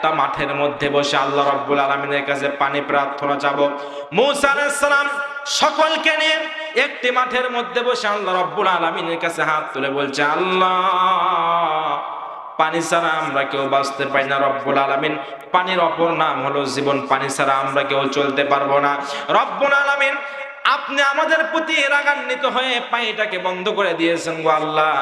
একটা মাঠের মধ্যে বসে আল্লাহ রব্বুল আলমিনের কাছে পানি প্রার্থনা চাবো। মুসা সকলকে নিয়ে একটি মাঠের মধ্যে বসে আল্লাহ রব্বুল আলমিনের কাছে হাত তুলে বলছে, আল্লাহ, পানি ছাড়া আমরা কেউ বাঁচতে পারি না রব্বুল আলমিন। পানির অপর নাম হলো জীবন। পানি ছাড়া আমরা কেউ চলতে পারব না। রব্বুল আলমিন, আপনি আমাদের প্রতি রাগান্বিত হয়ে পানিটাকে বন্ধ করে দিয়েছেন গো আল্লাহ।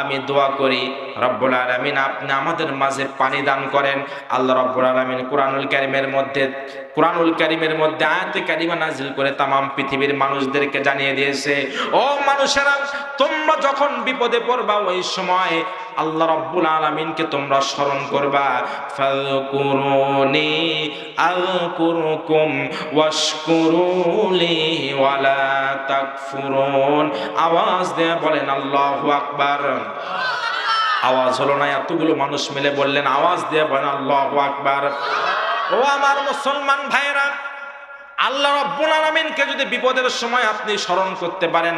আমি দোয়া করি, রব্বুল আলমিন আপনি আমাদের মাঝে পানি দান করেন। আল্লাহ রব্বুল আলমিন কোরআনুল কারিমের মধ্যে, কোরআনুল কারিমের মধ্যে আয়াতে কারিমা নাজিল করে তাম পৃথিবীর মানুষদেরকে জানিয়ে দিয়েছে, ও মানুষেরা, তোমরা যখন বিপদে পড়বা, ওই সময় আল্লাহ রব্বুল আলমিনকে তোমরা স্মরণ করবা আওয়াজ দিয়ে বলেন, আল্লাহু আকবার। আওয়াজ হলো না, এতগুলো মানুষ মিলে বললেন, আওয়াজ দিয়ে বলেন, আল্লাহু আকবার। ও আমার মুসলমান ভাইরা আল্লাহ রব্বুল যদি বিপদের সময় আপনি স্মরণ করতে পারেন,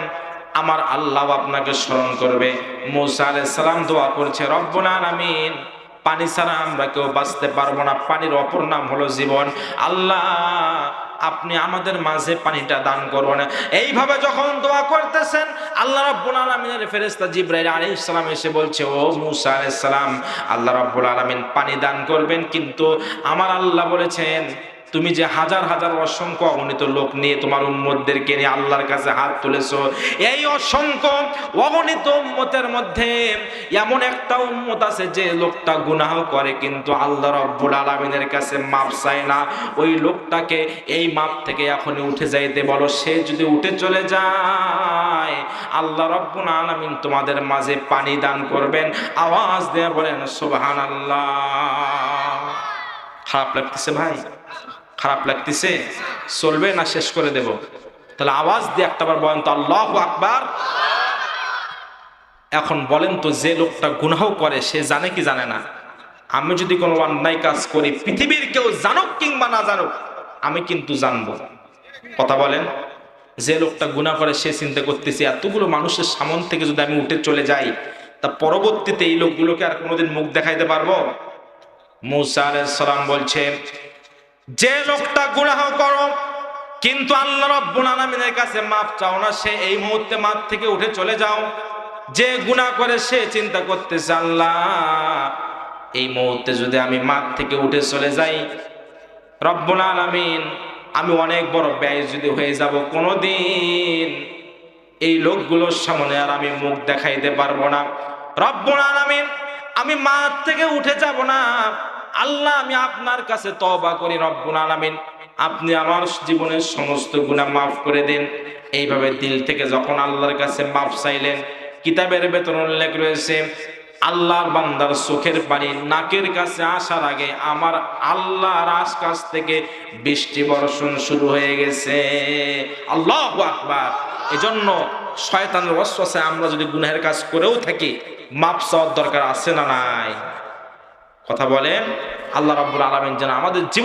আমার আল্লাহ আপনাকে স্মরণ করবে। মৌসা সালাম দোয়া করছে, রব্বুল আলামিন, পানি ছাড়া আমরা কেউ বাঁচতে পারব না। পানির অপর নাম হলো জীবন। আল্লাহ আপনি আমাদের মাঝে পানিটা দান করুন এইভাবে যখন দোয়া করতেছেন, আল্লাহ রাব্বুল আলামিনের ফেরেশতা জিব্রাইল আলাইহিস সালাম এসে বলছে, ও মুসা আলাইহিস সালাম, আল্লাহ রাব্বুল আলামিন পানি দান করবেন, কিন্তু আমার আল্লাহ বলেছেন তুমি যে হাজার হাজার অসংখ্য অগণিত লোক নিয়ে তোমার উম্মতদেরকে নিয়ে আল্লাহর কাছে হাত তুলেছো, এই অসংখ্য অগণিত উম্মতের মধ্যে এমন একটা উম্মত আছে যে লোকটা গুনাহ করে, কিন্তু আল্লাহ রব্বুল আলমিনের কাছে মাপ চায় না। ওই লোকটাকে এই মাপ থেকে এখনই উঠে যাইতে বলো, সে যদি উঠে চলে যায়, আল্লাহ রব্বুল আলমিন তোমাদের মাঝে পানি দান করবেন। আওয়াজ দিয়ে বলেন সুবহান আল্লাহ খারাপ লাগতেছে ভাই? খারাপ লাগতেছে, চলবে না, শেষ করে দেব। তাহলে আওয়াজ দিয়ে একটাবার বলেন তো, আল্লাহ আকবার। এখন বলেন তো, যে লোকটা গুনাহ করে, সে জানে কি জানে না। আমি যদি কোনো অন্যায় কাজ করি, পৃথিবীর কেউ জানুক কিংবা না জানুক, আমি কিন্তু জানব। কথা বলেন, যে লোকটা গুণা করে, সে চিন্তা করতেছে, এতগুলো মানুষের সামন থেকে যদি আমি উঠে চলে যাই, তা পরবর্তীতে এই লোকগুলোকে আর কোনোদিন মুখ দেখাইতে পারব? মুসা আলাইহিস সালাম বলছে যে লোকটা গুনাহ করো, কিন্তু আল্লাহ রব্বুল আলামিনের কাছে মাপ চাও না, সে এই মুহূর্তে মাপ থেকে উঠে চলে যাও। যে গুনাহ করে সে চিন্তা করতেছে, আল্লাহ, এই মুহূর্তে যদি আমি মাপ থেকে উঠে চলে যাই, রব্বুল আলামিন, আমি অনেক বড় ব্যয় যদি হয়ে যাব কোনোদিন, এই লোকগুলোর সামনে আর আমি মুখ দেখাইতে পারব না। রব্বুল আলামিন আমি মাঠ থেকে উঠে যাব না। আল্লাহ, আমি আপনার কাছে তবা করি রব্বুল আলামিন। আপনি আমার জীবনের সমস্ত গুনাহ মাফ করে দিন। এইভাবে দিল থেকে যখন আল্লাহর কাছে মাফ চাইলেন, কিতাবের বেতন উল্লেখ রয়েছে, আল্লাহর বান্দার চোখের পানি নাকের কাছে আসার আগে আমার আল্লাহর আশকাছ থেকে বৃষ্টি বর্ষণ শুরু হয়ে গেছে। আল্লাহ আকবার। এজন্য শয়তানের ওয়াসওয়াসে আমরা যদি গুনাহের কাজ করেও থাকি মাপ চাওয়ার দরকার আছে না নাই? কথা বলেন আল্লাহ রাবুল আলমেন যেন আমাদের